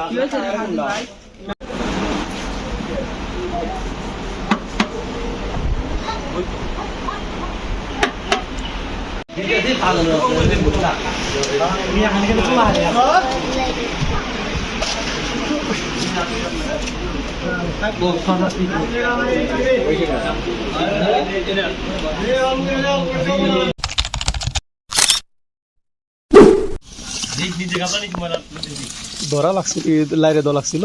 কি হয়েছে রে হাজি ভাই ধরা লাগছিল লাইরে দ লাগছিল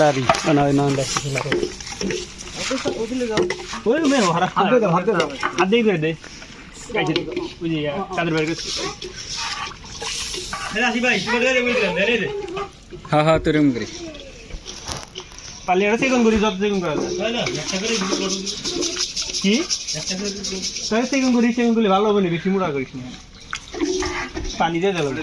লারি না না লাগছে লারি ওই মে হাত দে দাও হাত দে দাও হাত দিয়ে দে দে কাইছে কাদের বাইরে হ্যাঁ আসি ভাই হ্যাঁ হ্যাঁ করি পালি আর সেকন্ড করি যত সেকন্ড করা না কি তাই সেকন্ড করি সেকন্ড করলে ভালো হবে না বেশি মুড়া করিস না পানি দিয়ে দিলাম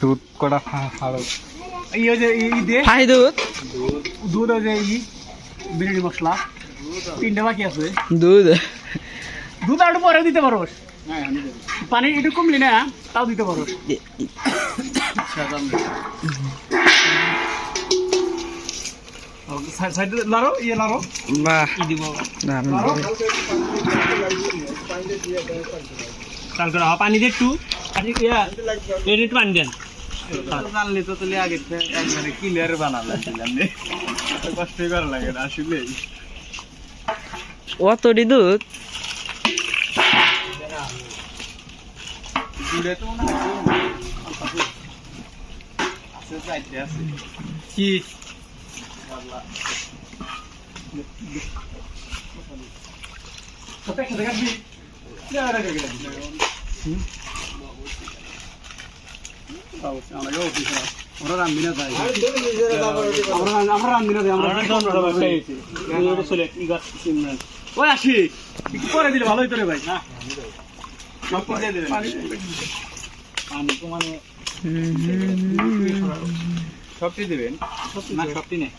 দুধ কড়া ফাড়ো এই যে এই দে। হাই দুধ। দুধ ওই যে এই বিরিয়ানি মশলা। তিনটা বাকি আছে। দুধ। দুধ আর পরে দিতে পারো পানি একটু কমলি না তাও দিতে পারো সাইডে লারো ইয়ে লারো ই দিব। চাল করে হ্যাঁ, পানি দিয়ে একটু। ইয়া একটু পানি দেন জানলে তো তাহলে আগে একবারে ক্লিয়ার বানালে জানলে কষ্টই করা লাগে না আসলে অতটি দুধ দূরে তো মনে হয় আছে চাইতে আছে কি ওরা আমরা রান্দি না আমরা ওই আসি পরে দিলে ভালো হইতো রে ভাই। না পানি তো মানে সবটি দিবেন। না সবটি নেই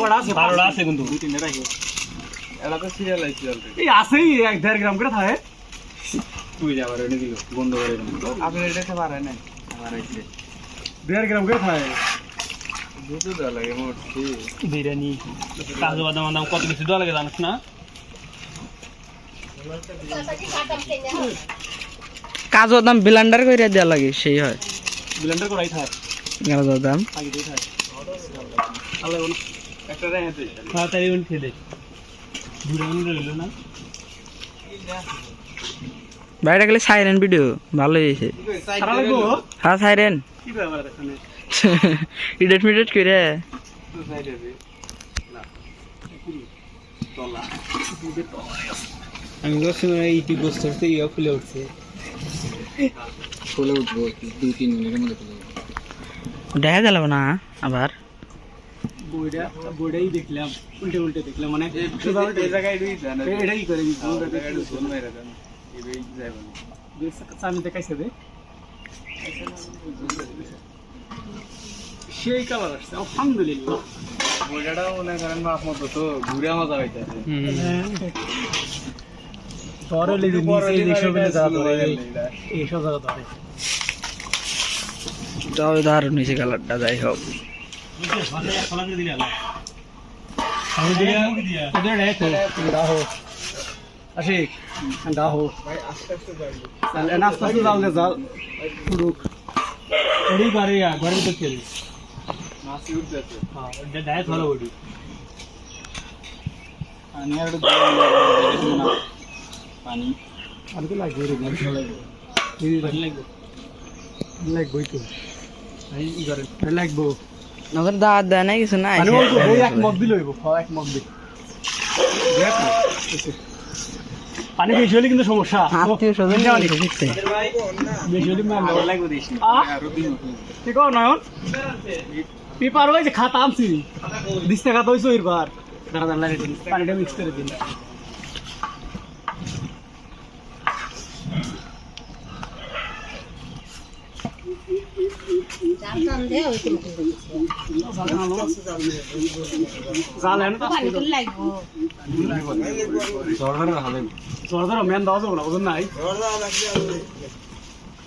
ওটা আছে বারোটা আছে কিন্তু দুই তিনটে রাখি এরা তো সিরিয়াল অলরেডি এই আছেই এক দেড় গ্রাম করে থাকে তুই যাবার এনে দিল বন্ধ করে আপনি এটা পারেন না আমার দেড় গ্রাম করে থাকে দুটো দেওয়া লাগে মোটছি বিরিয়ানি কাজু বাদাম বাদাম কত কিছু দেওয়া লাগে জানিস না? কাজু বাদাম ব্লেন্ডার করে দেওয়া লাগে সেই হয়। ব্লেন্ডার করাই থাকে। কাজু বাদাম। আগে দিয়ে থাকে। আল্লাহ একটা রেখে দিই হ্যাঁ তাই উনি খেয়ে দে। দূরে না। বাইরে গেলে সাইরেন ভিডিও ভালো হয়েছে। হ্যাঁ সাইরেন কি ব্যাপার এখানে? ইডেট মিডেট করে আমি বলছি এইটি গোস্ত ইয়া ফুলে উঠছে। ফুলে উঠবো দুই তিন মিনিটের মধ্যে ফুলে দেখা গেল না আবার? বইটা বইটাই দেখলাম উল্টে উল্টে দেখলাম মানে এই জায়গায় দুই জানা এটাই করে? দিচ্ছি চামি দেখাইছে সেই কালার আসছে আলহামদুলিল্লাহ। মনে করেন মতো তো ঘুরে মজা হইতেছে দারুণ হয়েছে কালারটা যাই হোক। দিয়া ওদের দেখো দাও আসি দাও তাহলে নাস্তা তো দাও দে যাও পুরুক ওড়ি ইয়া ঘরে তো খেলি ডায়েট ভালো ওড়ি পানি আর পানি আর তো লাগবে রে লাগবে লাগবেই তো লাগবো নগর দাঁত দেয় না কিছু নাই এক মগ দিল এক মগ দিল। পানি বেশি হলে কিন্তু সমস্যা। আত্মীয় স্বজন বেশি হলে? ঠিক নয়ন? পেপার ওই যে খাতা আনছি। দিস টাকা তো ওইবার পানিটা মিক্স করে দিন জাল এনে তো জ্বর ধরো মেন দেওয়া যাব না ওজন নাই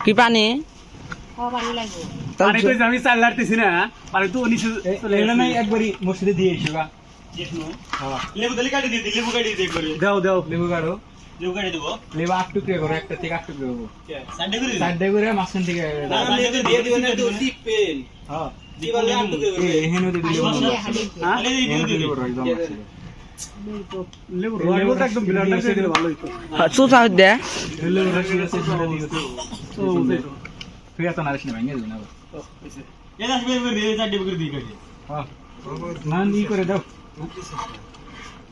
কি পানি? পানি তো আমি চাল লাড়তেছি না। পানি তো নিচে। একবারই মসজিদে দিয়ে এসো গা। লেবু দিলে কাটি দিয়ে লেবু কাটি দিয়ে দাও দাও। লেবু কাটো। লেবু কাটি দেবো। লেবু আট টুকরে করো একটা থেকে আট টুকরে করব। চারটে করে মাঝখান থেকে দিয়ে দিবেন না তো টিপেন হ্যাঁ। দিবালে আট টুকরে করবে এহেন দিয়ে দিলে হ্যাঁ এহেন দিয়ে দিলে একদম লেবু লেবু একদম বিলার না দিলে ভালো দে লেবু দিও তো তো। করে কাটি হ্যাঁ। না নি করে দাও।